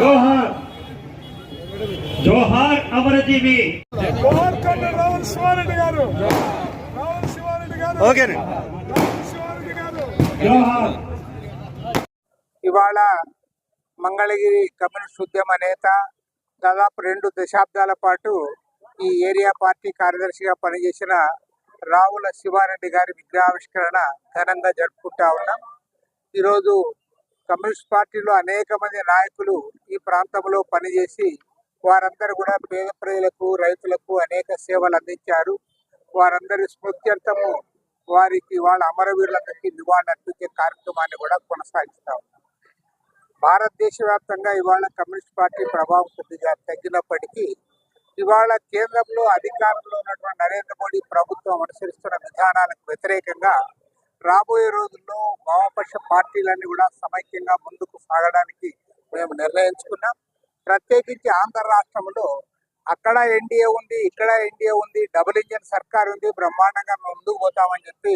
జోహార్. జోహార్ అమరజీవి. గోవర్కండ రావుల శివారెడ్డి గారు. రావుల శివారెడ్డి గారు. ఓకేనండి రావుల శివారెడ్డి గారు జోహార్ ఇవాళ మంగళగిరి కమ్యూనిస్ట్ ఉద్యమ నేత దాదాపు రెండు దశాబ్దాల పాటు ఈ ఏరియా పార్టీ కార్యదర్శిగా పనిచేసిన రావుల శివారెడ్డి గారి విగ్రహావిష్కరణ ఘనంగా జరుపుకుంటా ఉన్నాం. ఈరోజు కమ్యూనిస్ట్ పార్టీలో అనేక మంది నాయకులు ఈ ప్రాంతంలో పనిచేసి వారందరూ కూడా పేద ప్రజలకు రైతులకు అనేక సేవలు అందించారు. వారందరి స్మృత్యర్థము వారికి వాళ్ళ అమరవీరులందరికీ నివాళులు అర్పించే కార్యక్రమాన్ని కూడా కొనసాగిస్తా ఉన్నాం. భారతదేశ వ్యాప్తంగా ఇవాళ కమ్యూనిస్ట్ పార్టీ ప్రభావం కొద్దిగా తగ్గినప్పటికీ ఇవాళ కేంద్రంలో అధికారంలో ఉన్నటువంటి నరేంద్ర మోడీ ప్రభుత్వం అనుసరిస్తున్న విధానాలకు వ్యతిరేకంగా రాబోయే రోజుల్లో వామపక్ష పార్టీలన్నీ కూడా సమైక్యంగా ముందుకు సాగడానికి మేము నిర్ణయించుకున్నాం. ప్రత్యేకించి ఆంధ్ర రాష్ట్రంలో అక్కడ ఎన్డీఏ ఉంది ఇక్కడ ఎన్డీఏ ఉంది డబుల్ ఇంజన్ సర్కార్ ఉంది బ్రహ్మాండంగా మేము ముందుకు పోతామని చెప్పి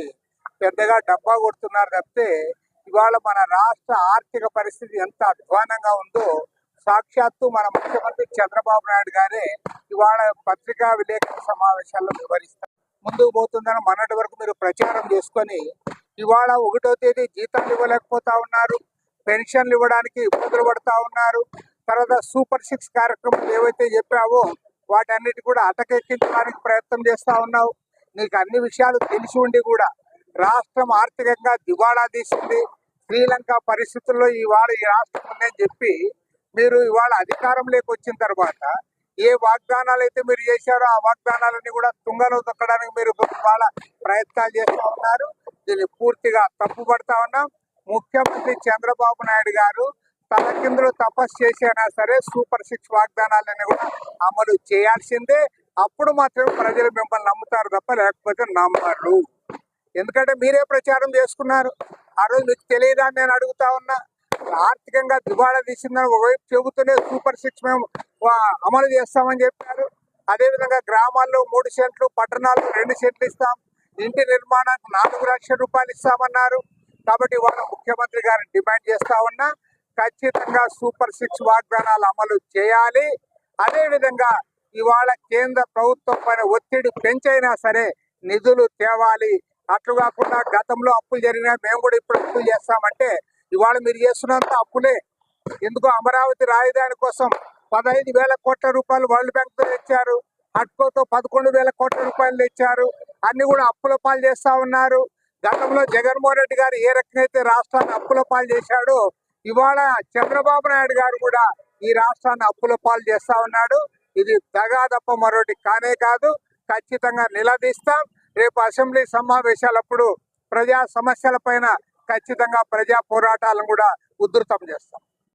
పెద్దగా డబ్బా కొడుతున్నారు తప్పితే ఇవాళ మన రాష్ట్ర ఆర్థిక పరిస్థితి ఎంత అధ్వానంగా ఉందో సాక్షాత్తు మన ముఖ్యమంత్రి చంద్రబాబు నాయుడు గారే ఇవాళ పత్రికా విలేకరుల సమావేశాల్లో వివరిస్తారు. ముందుకు పోతుందని మొన్నటి వరకు మీరు ప్రచారం చేసుకొని ఇవాళ ఒకటో తేదీ జీతాలు ఇవ్వలేకపోతా ఉన్నారు పెన్షన్లు ఇవ్వడానికి ఇబ్బందులు పడతా ఉన్నారు తర్వాత సూపర్ సిక్స్ కార్యక్రమాలు ఏవైతే చెప్పావో వాటన్నిటి కూడా అటకెక్కించడానికి ప్రయత్నం చేస్తా ఉన్నావు. నీకు అన్ని విషయాలు తెలిసి ఉండి కూడా రాష్ట్రం ఆర్థికంగా దివాళా తీసింది. శ్రీలంక పరిస్థితుల్లో ఇవాళ ఈ రాష్ట్రం ఉందని చెప్పి మీరు ఇవాళ అధికారంలోకి వచ్చిన తర్వాత ఏ వాగ్దానాలు అయితే మీరు చేశారో ఆ వాగ్దానాలన్నీ కూడా తుంగలో తొక్కడానికి మీరు ఇవాళ ప్రయత్నాలు చేస్తూ ఉన్నారు. దీన్ని పూర్తిగా తప్పు పడతా ఉన్నాం. ముఖ్యమంత్రి చంద్రబాబు నాయుడు గారు తలకిందులు తపస్సు చేసినా సరే సూపర్ సిక్స్ వాగ్దానాలన్నీ కూడా అమలు చేయాల్సిందే. అప్పుడు మాత్రమే ప్రజలు మిమ్మల్ని నమ్ముతారు తప్ప లేకపోతే నమ్మరు. ఎందుకంటే మీరే ప్రచారం చేసుకున్నారు. ఆ రోజు మీకు తెలియదా నేను అడుగుతా ఉన్నా. ఆర్థికంగా దివాళా తీసిందని ఒకవైపు చెబుతూనే సూపర్ సిక్స్ మేము అమలు చేస్తామని చెప్పారు. అదేవిధంగా గ్రామాల్లో మూడు సెంట్లు పట్టణాల్లో రెండు సెంట్లు ఇస్తాం. ఇంటి నిర్మాణానికి నాలుగు లక్షల రూపాయలు ఇస్తామన్నారు. కాబట్టి ఇవాళ ముఖ్యమంత్రి గారిని డిమాండ్ చేస్తా ఉన్నా. ఖచ్చితంగా సూపర్ సిక్స్ వాగ్దానాలు అమలు చేయాలి. అదేవిధంగా ఇవాళ కేంద్ర ప్రభుత్వం పైన ఒత్తిడి పెంచైనా సరే నిధులు తేవాలి. అట్లు కాకుండా గతంలో అప్పులు జరిగినా మేము కూడా ఇప్పుడు అప్పులు చేస్తామంటే ఇవాళ మీరు చేస్తున్నంత అప్పులే. ఎందుకు అమరావతి రాజధాని కోసం పదహైదు వేల కోట్ల రూపాయలు వరల్డ్ బ్యాంక్తో తెచ్చారు హట్కోతో పదకొండు వేల కోట్ల రూపాయలు తెచ్చారు అన్ని కూడా అప్పుల పాలు చేస్తా ఉన్నారు. గతంలో జగన్మోహన్ రెడ్డి గారు ఏ రకంగా అయితే రాష్ట్రాన్ని అప్పుల పాలు చేశాడో ఇవాళ చంద్రబాబు నాయుడు గారు కూడా ఈ రాష్ట్రాన్ని అప్పుల పాలు చేస్తా ఉన్నాడు. ఇది దగా తప్ప మరొకటి కానే కాదు. ఖచ్చితంగా నిలదీస్తాం. రేపు అసెంబ్లీ సమావేశాలప్పుడు ప్రజా సమస్యల పైన ఖచ్చితంగా ప్రజా పోరాటాలను కూడా ఉధృతం చేస్తాం.